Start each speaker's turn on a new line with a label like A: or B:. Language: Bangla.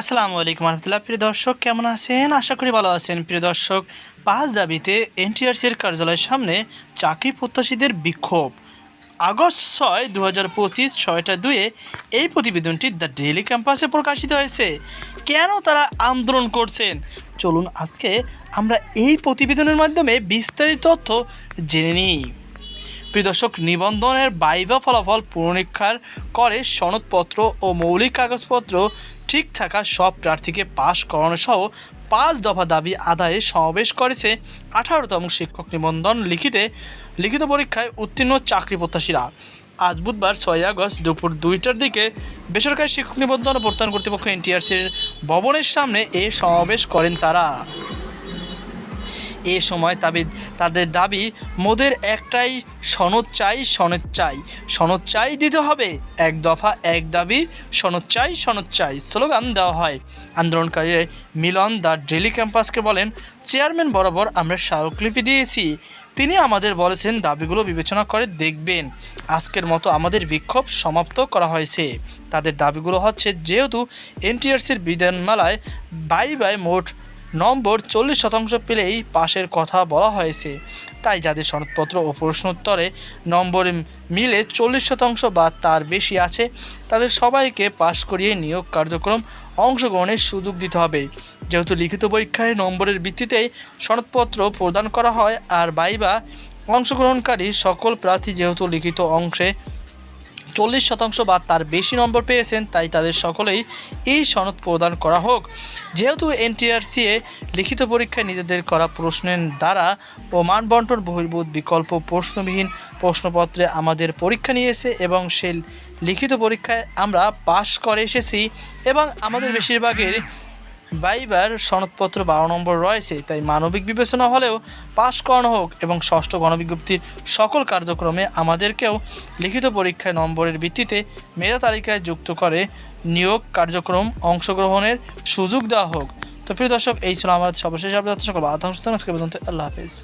A: আসসালামু আলাইকুম রহমতুল্লাহ। প্রিয় দর্শক, কেমন আছেন? আশা করি ভালো আছেন। প্রিয় দর্শক, পাঁচ দাবিতে এনটিআরসির কার্যালয়ের সামনে চাকরি প্রত্যাশীদের বিক্ষোভ। আগস্ট ছয় দু হাজার পঁচিশ ছয়টা দুয়ে এই প্রতিবেদনটি দ্য ডেইলি ক্যাম্পাসে প্রকাশিত হয়েছে। কেন তারা আন্দোলন করছেন? চলুন আজকে আমরা এই প্রতিবেদনের মাধ্যমে বিস্তারিত তথ্য জেনে নিই। প্রিয় দর্শক, নিবন্ধনের বাইবা ফলাফল পুনরীক্ষার করে সনদপত্র ও মৌলিক কাগজপত্র ঠিক থাকা সব প্রার্থীকে পাশ করানো সহ পাঁচ দফা দাবি আদায়ে সমাবেশ করেছে আঠারোতম শিক্ষক নিবন্ধন লিখিতে, লিখিত পরীক্ষায় উত্তীর্ণ চাকরি প্রত্যাশীরা। আজ বুধবার ছয় আগস্ট দুপুর দুইটার দিকে বেসরকারি শিক্ষক নিবন্ধন ও প্রত্যয়ন কর্তৃপক্ষ এনটিআরসির ভবনের সামনে এ সমাবেশ করেন তারা। এ সময় তাবি, তাদের দাবি, মোদের একটাই সনদ চাই সনদ চাই। সনদ চাই দিতে হবে, এক দফা এক দাবি, সনদ চাই সনদ চাই। স্লোগান দেওয়া হয়। আন্দোলনকারী মিলন দ্য ডেলি ক্যাম্পাসকে বলেন, চেয়ারম্যান বরাবর আমরা স্মারকলিপি দিয়েছি। তিনি আমাদের বলেছেন দাবিগুলো বিবেচনা করে দেখবেন। আজকের মতো আমাদের বিক্ষোভ সমাপ্ত করা হয়েছে। তাদের দাবিগুলো হচ্ছে, যেহেতু এনটিআরসির বিধানমালায় বাই বাই মোট নম্বর চল্লিশ শতাংশ পেলেই পাশের কথা বলা হয়েছে। তাই যাদের সনদপত্র ও প্রশ্নোত্তরে নম্বর মিলে চল্লিশ শতাংশ বা তার বেশি আছে, তাদের সবাইকে পাশ করিয়ে নিয়োগ কার্যক্রম অংশগ্রহণের সুযোগ দিতে হবে। যেহেতু লিখিত পরীক্ষায় নম্বরের ভিত্তিতেই সনদপত্র প্রদান করা হয়, আর বাইবা অংশগ্রহণকারী সকল প্রার্থী যেহেতু লিখিত অংশে চল্লিশ শতাংশ বা তার বেশি নম্বর পেয়েছেন, তাই তাদের সকলেই এই সনদ প্রদান করা হোক। যেহেতু এনটিআরসিএ লিখিত পরীক্ষায় নিজেদের করা প্রশ্নের দ্বারা ও মানবন্টন বহির্ভূত বিকল্প প্রশ্নবিহীন প্রশ্নপত্রে আমাদের পরীক্ষা নিয়েছে এবং সে লিখিত পরীক্ষায় আমরা পাশ করে এসেছি এবং আমাদের বেশিরভাগের বাইবার সনদপত্র বারো নম্বর রয়েছে, তাই মানবিক বিবেচনা হলেও পাশ করানো হোক এবং ষষ্ঠ গণবিজ্ঞপ্তির সকল কার্যক্রমে আমাদেরকেও লিখিত পরীক্ষায় নম্বরের ভিত্তিতে মেধা তালিকায় যুক্ত করে নিয়োগ কার্যক্রম অংশগ্রহণের সুযোগ দেওয়া হোক। তো প্রিয় দর্শক, এই ছিল আমার সর্বশেষ আপনার সকল পর্যন্ত আল্লাহ হাফিজ।